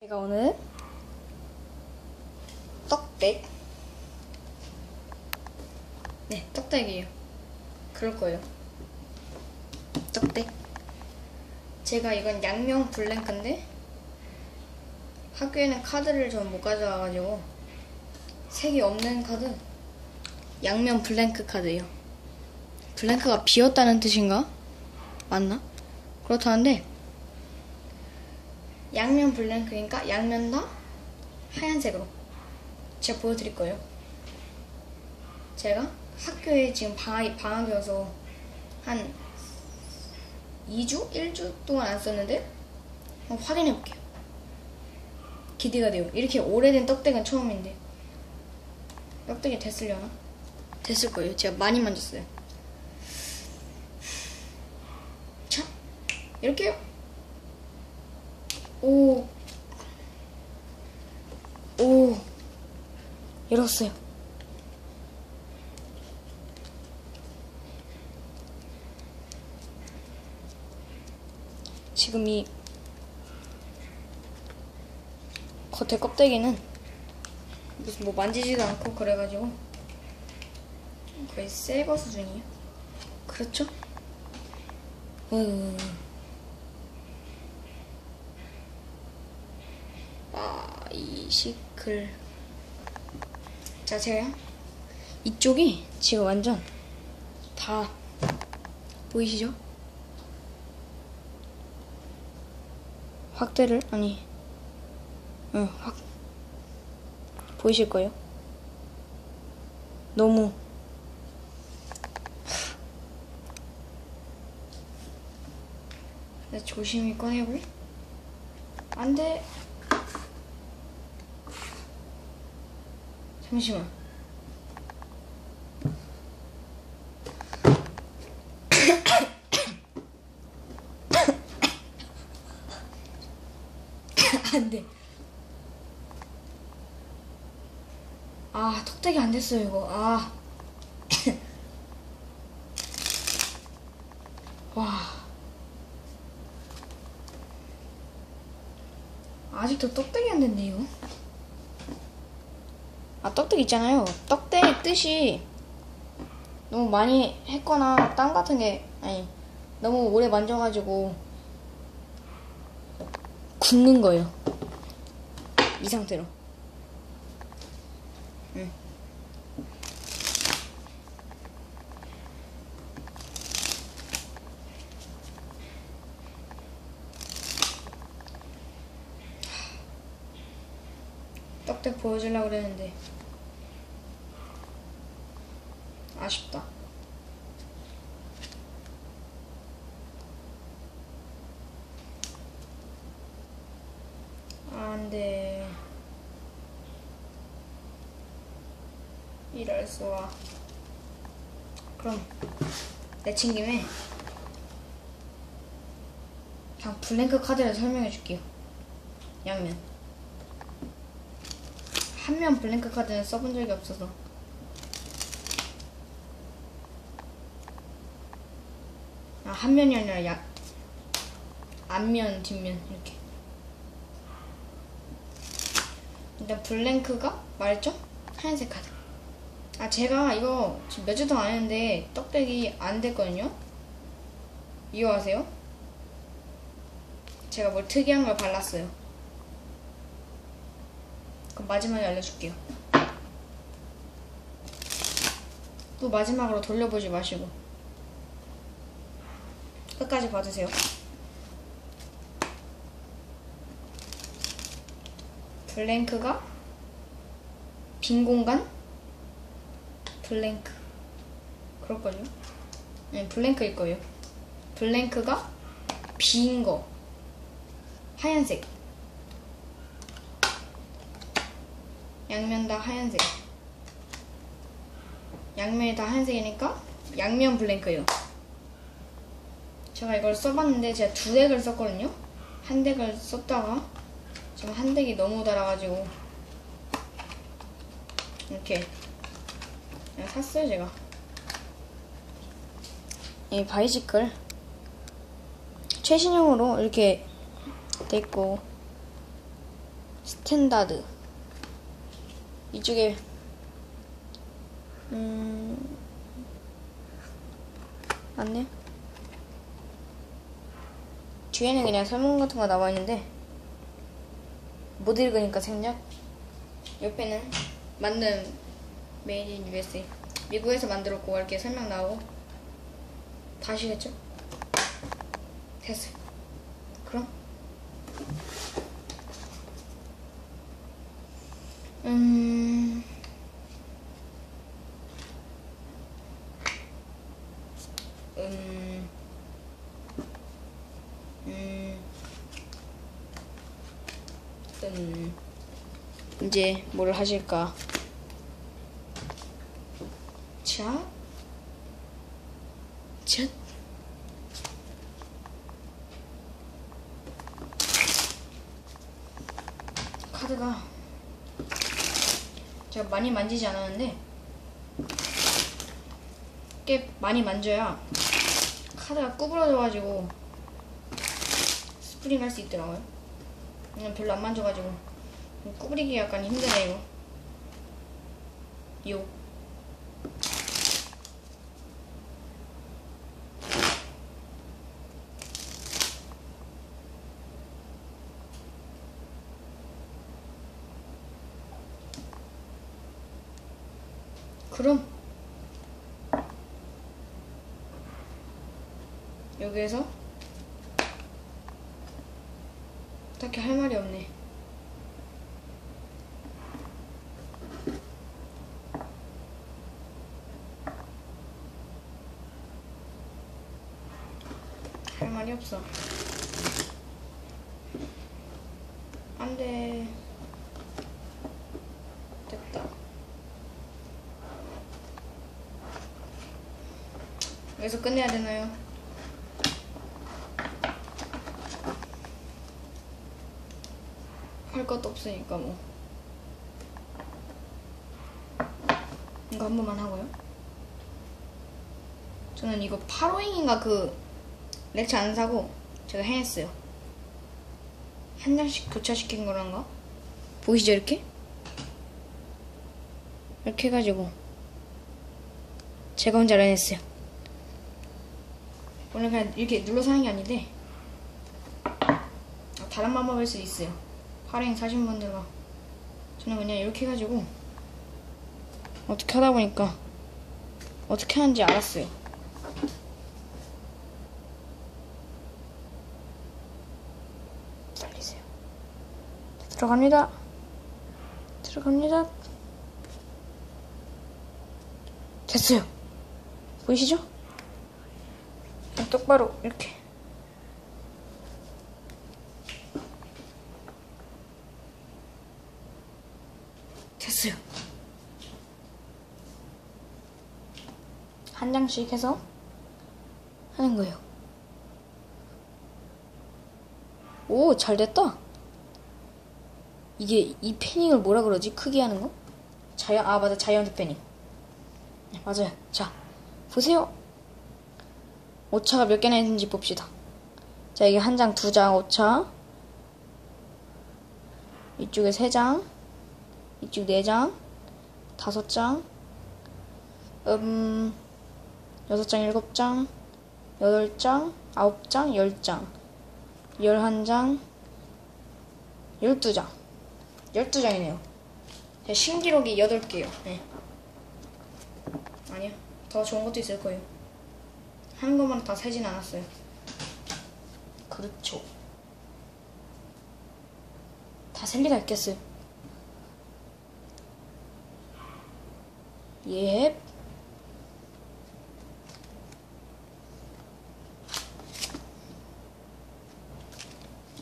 제가 오늘 떡댁 네 떡댁이에요. 그럴 거예요. 떡댁 제가 이건 양명 블랭크인데 학교에는 카드를 전 못 가져와가지고 색이 없는 카드? 양면 블랭크 카드예요. 블랭크가 비었다는 뜻인가? 맞나? 그렇다는데 양면 블랭크니까 양면 다 하얀색으로 제가 보여드릴 거예요. 제가 학교에 지금 방학, 방학이어서 한 2주? 1주 동안 안 썼는데 한번 확인해 볼게요. 기대가 돼요. 이렇게 오래된 떡댁은 처음인데 떡댁이 됐으려나? 됐을 거예요. 제가 많이 만졌어요. 자, 이렇게요. 오. 오. 열었어요. 지금 이 겉에 껍데기는 무슨 뭐 만지지도 않고 그래가지고 거의 새거 수준이에요. 그렇죠? 음. 바이 시클 자 제가 이쪽이 지금 완전 다 보이시죠? 확대를 아니 응확 보이실 거예요? 너무. 네, 조심히 꺼내볼 안돼 잠시만. 안 돼. 아, 턱대기 안 됐어요, 이거. 아. 와. 아직도 떡대기 안 됐네, 이거. 아, 떡떡 있잖아요. 떡대 뜻이 너무 많이 했거나 땀 같은 게, 아니, 너무 오래 만져가지고 굳는 거예요. 이 상태로. 응. 떡떡 보여주려고 그랬는데 아쉽다. 안 돼. 이럴 수가. 그럼 내친 김에 그냥 블랭크 카드를 설명해 줄게요. 양면. 한면 블랭크 카드는 써본 적이 없어서. 아, 한 면이 아니라 야, 앞면, 뒷면 이렇게. 일단 블랭크가 말했죠? 하얀색 카드. 아 제가 이거 지금 몇 주도 안 했는데 떡대기 안 됐거든요. 이거 아세요? 제가 뭘 특이한 걸 발랐어요. 그럼 마지막에 알려줄게요. 또 마지막으로 돌려보지 마시고. 끝까지 봐주세요. 블랭크가 빈 공간 블랭크 그럴걸요? 네 블랭크일 거예요. 블랭크가 빈 거 하얀색 양면 다 하얀색 양면이 다 하얀색이니까 양면 블랭크예요. 제가 이걸 써봤는데 제가 두 덱을 썼거든요. 한 덱을 썼다가 지금 한 덱이 너무 달아가지고 이렇게 샀어요 제가. 이 바이시클 최신형으로 이렇게 돼 있고 스탠다드 이쪽에 음 맞네. 뒤에는 그냥 설문 같은 거 나와 있는데 못 읽으니까 생략. 옆에는 만든 메이드 인 USA 미국에서 만들었고 이렇게 설명 나오고. 다시겠죠? 됐어요. 그럼? 음 음, 음, 이제 뭘 하실까? 자, 자, 카드가 제가 많이 만지지 않았는데 꽤 많이 만져야 카드가 구부러져가지고 스프링 할 수 있더라고요. 그냥 별로 안 만져가지고 구부리기 약간 힘드네요. 요. 그럼 여기에서 딱히 할 말이 없네. 할 말이 없어. 안 돼. 됐다. 여기서 끝내야 되나요? 할 것도 없으니까 뭐. 이거 한 번만 하고요. 저는 이거 8호행인가 그 렉처 안 사고 제가 해냈어요. 한 장씩 교차시킨 거란가? 보이시죠 이렇게? 이렇게 해가지고 제가 혼자 해냈어요. 원래 그냥 이렇게 눌러서 하는 게 아닌데 아, 다른 방법일 수도 있어요 발행 사신 분들과 저는 그냥 이렇게 해가지고 어떻게 하다 보니까 어떻게 하는지 알았어요. 살리세요. 들어갑니다. 들어갑니다. 됐어요. 보이시죠? 똑바로 이렇게. 됐어요. 한 장씩 해서 하는 거예요. 오, 잘 됐다. 이게 이 패닝을 뭐라 그러지? 크게 하는 거? 자이언, 아, 맞아. 자이언트 패닝. 네, 맞아요. 자, 보세요. 오차가 몇 개나 있는지 봅시다. 자, 이게 한 장, 두 장, 오차. 이쪽에 세 장. 이쪽 4장, 5장, 음, 6장, 7장, 8장, 9장, 10장, 11장, 12장. 12장이네요. 제 신기록이 8개요. 네. 아니요. 더 좋은 것도 있을 거예요. 한 것만 다 세진 않았어요. 그렇죠. 다 셀 리가 있겠어요. 예.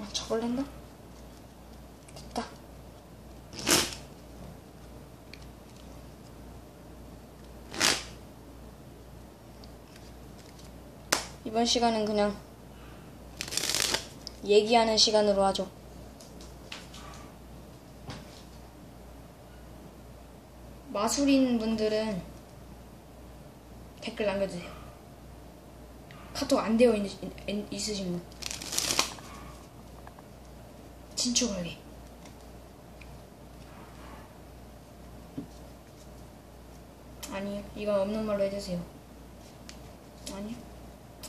아, 저걸랜다? 됐다. 이번 시간은 그냥 얘기하는 시간으로 하죠. 아, 술인 분들은 댓글 남겨주세요. 카톡 안 되어 있으신 분. 진출 관리. 아니요. 이건 없는 말로 해주세요. 아니요.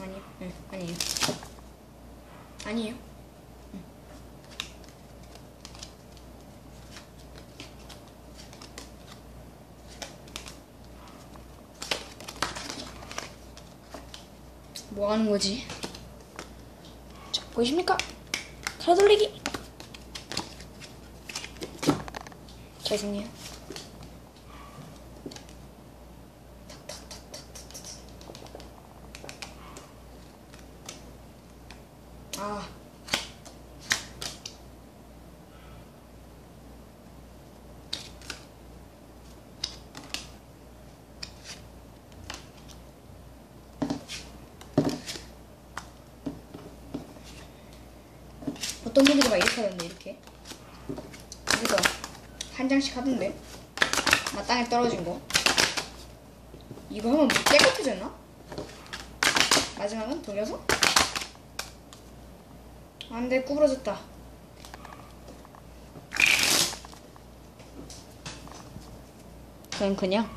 아니요. 응, 아니에요. 아니에요. 뭐 하는 거지? 자, 보이십니까? 칼 돌리기. 죄송해요. 아. 어떤 분들이 막 이렇게 하던데 이렇게. 여기서 한 장씩 하던데. 나 땅에 떨어진 거. 이거 하면 뭐 깨끗해졌나? 마지막은 돌려서? 안돼 구부러졌다. 그럼 그냥?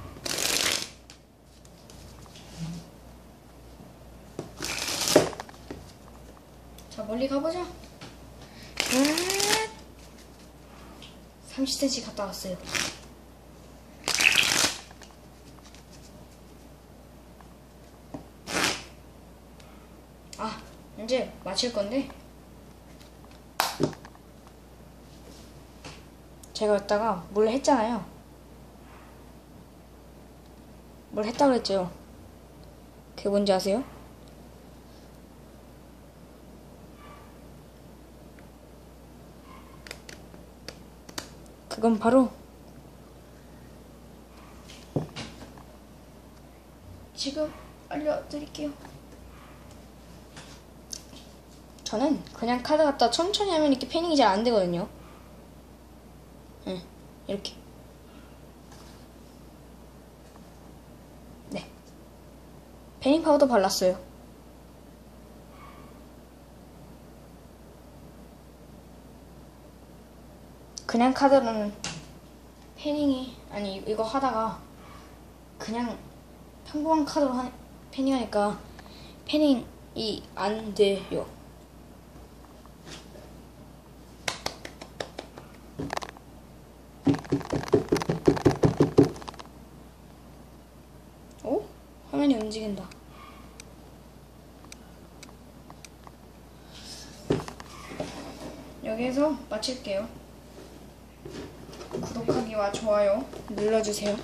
자 멀리 가보자. 아, 30cm 갔다 왔어요 아 이제 마칠 건데 제가 여기다가 물 했잖아요. 물 했다 그랬죠. 그게 뭔지 아세요? 그건 바로 지금 알려드릴게요. 저는 그냥 카드 갖다 천천히 하면 이렇게 패닝이 잘 안 되거든요. 응, 이렇게. 네. 패닝 파우더 발랐어요. 그냥 카드는 패닝이, 아니, 이거 하다가 그냥 평범한 카드로 하, 패닝하니까 패닝이 안 돼요. 오? 화면이 움직인다. 여기에서 마칠게요. 구독하기와 좋아요 눌러주세요.